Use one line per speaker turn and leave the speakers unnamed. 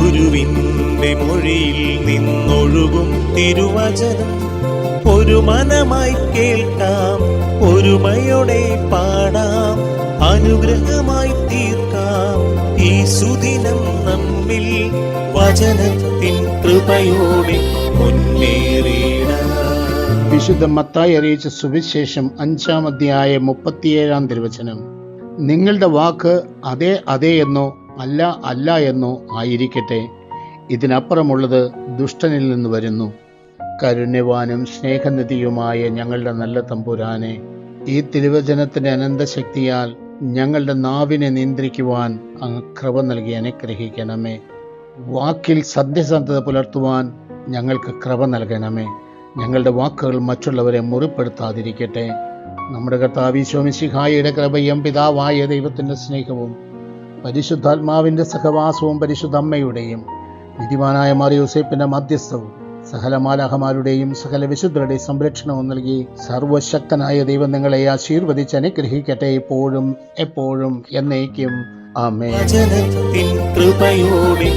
ഗുരുവിന്റെ മൊഴിയിൽ നിന്നൊഴുകും തിരുവചനം. ഒരു മനമായി കേൾക്കാം ഒരുമയോടെ പാടാം അനുഗ്രഹമായി തീർക്കാം. ഈ സുദിനം നമ്മിൽ വചനത്തിൻ കൃപയോടെ മുന്നേറിയിടാം
വിശുദ്ധ മത്തായി അറിയിച്ച സുവിശേഷം അഞ്ചാം അധ്യായ മുപ്പത്തിയേഴാം തിരുവചനം. നിങ്ങളുടെ വാക്ക് അതെ അതെ എന്നോ അല്ല അല്ല എന്നോ ആയിരിക്കട്ടെ. ഇതിനപ്പുറമുള്ളത് ദുഷ്ടനിൽ നിന്ന് വരുന്നു. കരുണ്യവാനും സ്നേഹനിധിയുമായ ഞങ്ങളുടെ നല്ല തമ്പുരാനെ ഈ തിരുവചനത്തിന്റെ അനന്തശക്തിയാൽ ഞങ്ങളുടെ നാവിനെ നിയന്ത്രിക്കുവാൻ അങ്ങ് കൃപ നൽകി അനുഗ്രഹിക്കണമേ. വാക്കിൽ സത്യസന്ധത പുലർത്തുവാൻ ഞങ്ങൾക്ക് കൃപ നൽകണമേ. ഞങ്ങളുടെ വാക്കുകൾ മറ്റുള്ളവരെ മുറിപ്പെടുത്താതിരിക്കട്ടെ. നമ്മുടെ കർത്താവിശ്വമിശിഹായുടെ കൃപയും പിതാവായ ദൈവത്തിന്റെ സ്നേഹവും പരിശുദ്ധാത്മാവിന്റെ സഹവാസവും പരിശുദ്ധ അമ്മയുടെയും വിധിമാനായ മാറിയൂസേപ്പിന്റെ മധ്യസ്ഥവും സകല മാലാഹമാരുടെയും സകല വിശുദ്ധരുടെയും സംരക്ഷണവും നൽകി സർവശക്തനായ ദൈവം നിങ്ങളെ ആശീർവദിച്ച് അനുഗ്രഹിക്കട്ടെ ഇപ്പോഴും എപ്പോഴും എന്നേക്കും. ആമേ
കൃപയോടെ